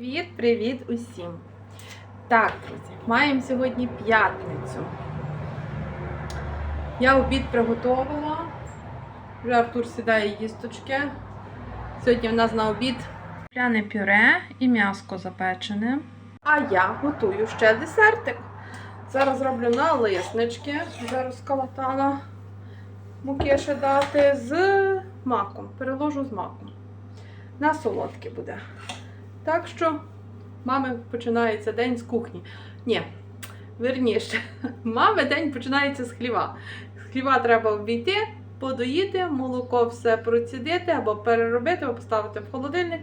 Привіт-привіт усім! Так, друзі, маємо сьогодні п'ятницю. Я обід приготувала. Вже Артур сідає їсточки. Сьогодні в нас на обід пляне пюре і м'яско запечене. А я готую ще десертик. Зараз зроблю налиснички. Вже розколотала муки ще дати з маком. Переложу з маком. На солодке буде. Так що, мами починається день з кухні. Ні, верніше, мами день починається з хліва. З хліва треба обійти, подоїти, молоко все процідити або переробити, або поставити в холодильник,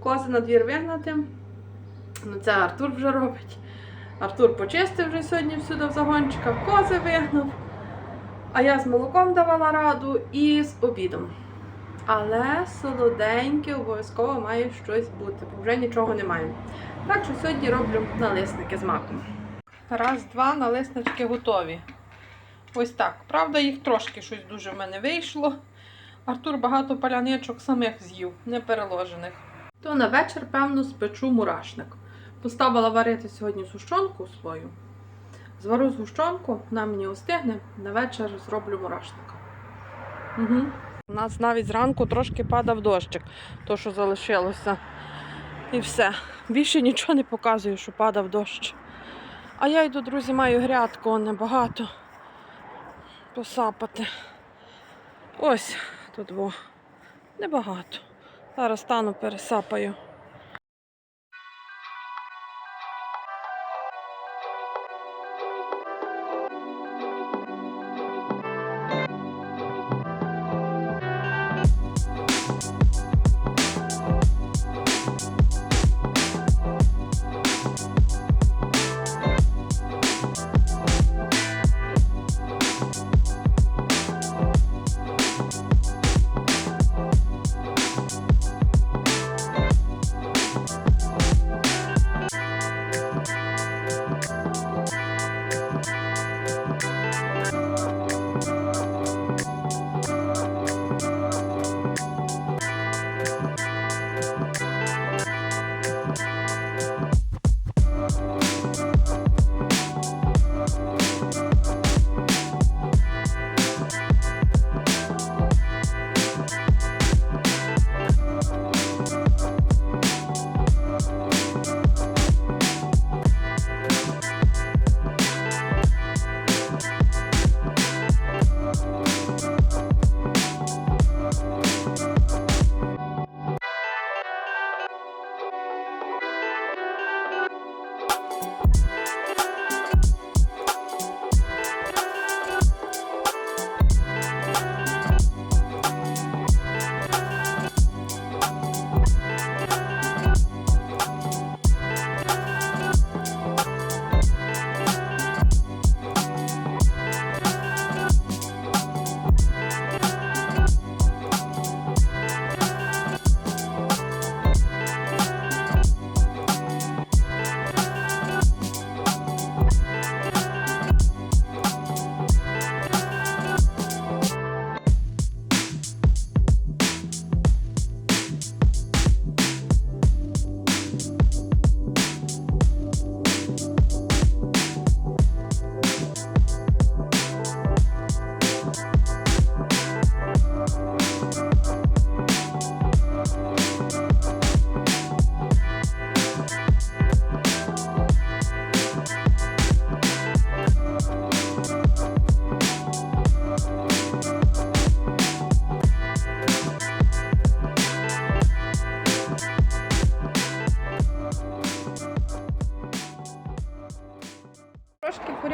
кози на двір вигнати. Ну, це Артур вже робить. Артур почистив вже сьогодні всюди в загончиках, кози вигнав. А я з молоком давала раду і з обідом. Але солоденьке обов'язково має щось бути, бо вже нічого немає. Так що сьогодні роблю налисники з маком. Раз, два, налиснички готові. Ось так. Правда, їх трошки щось дуже в мене вийшло. Артур багато паляничок самих з'їв, не переложених. То на вечір, певно, спечу мурашник. Поставила варити сьогодні сущонку свою. Звару згущенку, вона мені остигне, на вечір зроблю мурашник. Угу. У нас навіть зранку трошки падав дощик, то що залишилося. І все. Більше нічого не показую, що падав дощ. А я йду, друзі, маю грядку небагато посапати. Ось тут во. Небагато. Зараз стану пересапаю.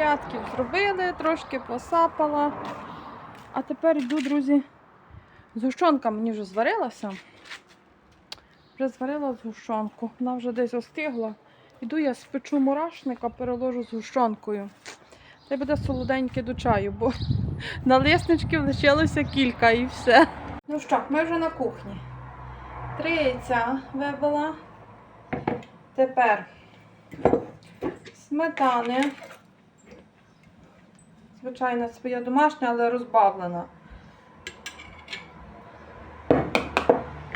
Порядків зробили, трошки посапала. А тепер йду, друзі. Згущенка мені вже зварилася. Вже зварила згущенку. Вона вже десь остигла. Іду я спечу мурашника, переложу з гущенкою. Це буде солоденьке до чаю, бо налисничків лишилося кілька і все. Ну що, ми вже на кухні. Три яйця вибила. Тепер сметани. Звичайно, своя домашня, але розбавлена.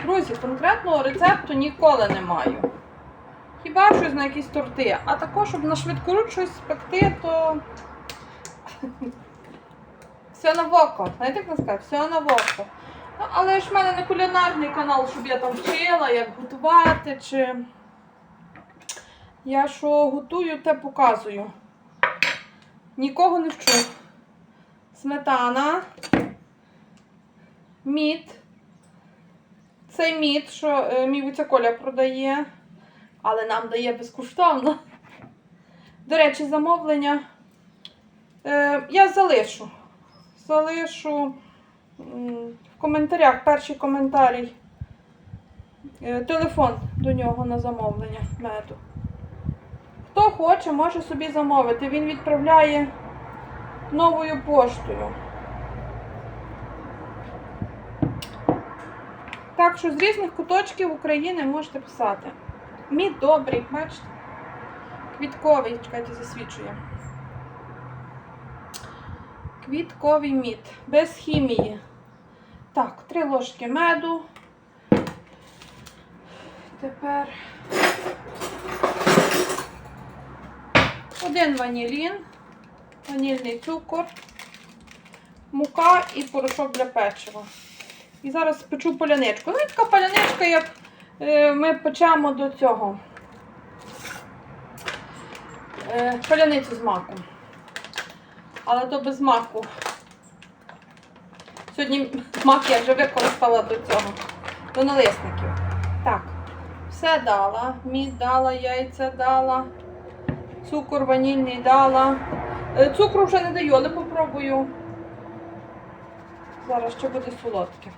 Друзі, конкретного рецепту ніколи не маю. Хіба щось на якісь торти. А також, щоб на швидкоруч щось спекти, то все на воко. Знаєте, як сказати? Все на воко. Ну, але ж в мене не кулінарний канал, щоб я там вчила, як готувати, чи я що готую, те показую. Нікого не вчу. Сметана, мід. Цей мід, що е, мій Вуця Коля продає, але нам дає безкоштовно. До речі, замовлення е, я залишу. Залишу в коментарях перший коментарій. Е, телефон до нього на замовлення меду. Хто хоче, може собі замовити. Він відправляє новою поштою. Так що з різних куточків України можете писати. Мід добрий, бачите? Квітковий, чекайте, засвічує. Квітковий мід. Без хімії. Так, три ложки меду. Тепер один ванілін, ванільний цукор, мука і порошок для печива. І зараз печу поляничку. Ну, і така поляничка, як е, ми печемо до цього. Е, поляницю з маком. Але то без маку. Сьогодні мак я вже використала до цього, до налисників. Так, все дала. Мід дала, яйця дала, цукор ванільний дала. Е, Цукру вже не даю, але попробую. Зараз ще буде солодке.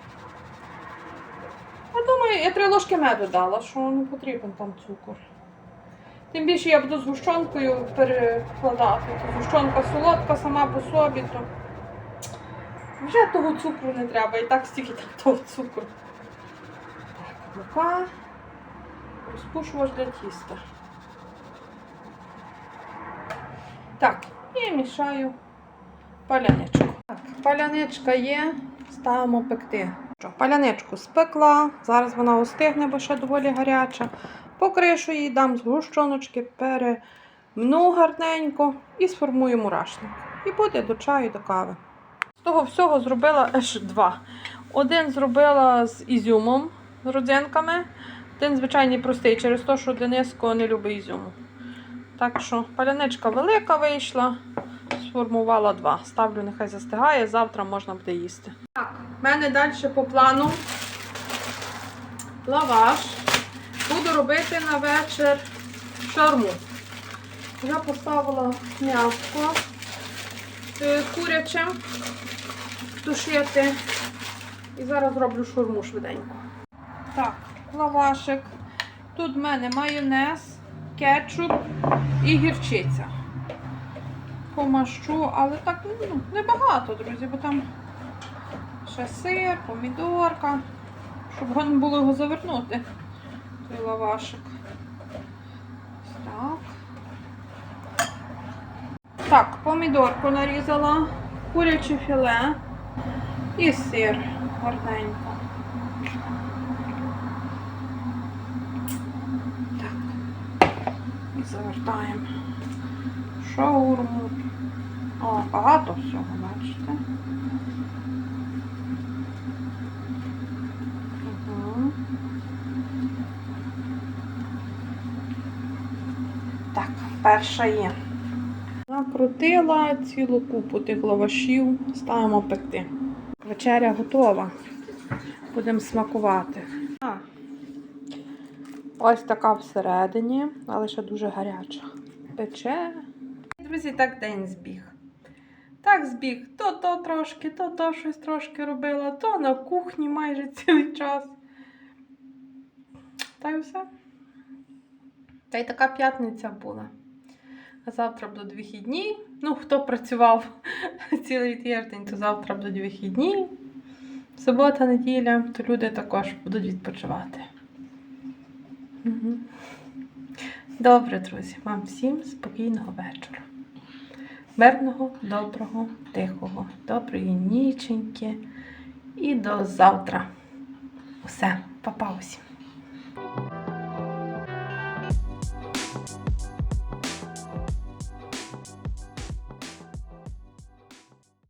Я думаю, я три ложки меду дала, що не потрібен там цукор. Тим більше я буду з гущонкою перекладати. То Гущонка солодка сама по собі, то вже того цукру не треба. І так стільки там того цукру. Так, мука. Розпушувач для тіста. Так, і мішаю паляничку. Так, паляничка є, ставимо пекти. Паляничку спекла, зараз вона остигне, бо ще доволі гаряча. Покришу її, дам з гущоночки, перемну гарненько і сформую мурашник. І буде до чаю, до кави. З того всього зробила аж два. Один зробила з ізюмом, з родзинками. Один звичайний простий, через те, що Дениско не любить ізюму. Так що паляничка велика вийшла, сформувала два. Ставлю, нехай застигає, завтра можна буде їсти. Так, в мене далі по плану лаваш. Буду робити на вечір шарму. Я поставила м'ясо е, куряче тушити. І зараз зроблю шурму швиденько. Так, лавашик. Тут в мене майонез, кетчуп і гірчиця. Помащу, але так ну, небагато, друзі, бо там ще сир, помідорка, щоб було його завернути. Той лавашик. Так. Так, помідорку нарізала, куряче філе і сир гарненько. Так. І завертаємо шаурму. О, багато всього, бачите. Так, перша є. Накрутила цілу купу тих лавашів, ставимо пекти. Вечеря готова. Будемо смакувати. Ось така всередині, але ще дуже гаряча. Пече. Друзі, так день збіг. Так збіг. То то трошки, то то щось трошки робила, то на кухні майже цілий час. Та й все. Та й така п'ятниця була. А завтра будуть вихідні. Ну, хто працював цілий тиждень, то завтра будуть вихідні. Субота, неділя, то люди також будуть відпочивати. Добре, друзі, вам всім спокійного вечора. Мирного, доброго, тихого, доброї ніченьки. І до завтра. Усе, па-па усім.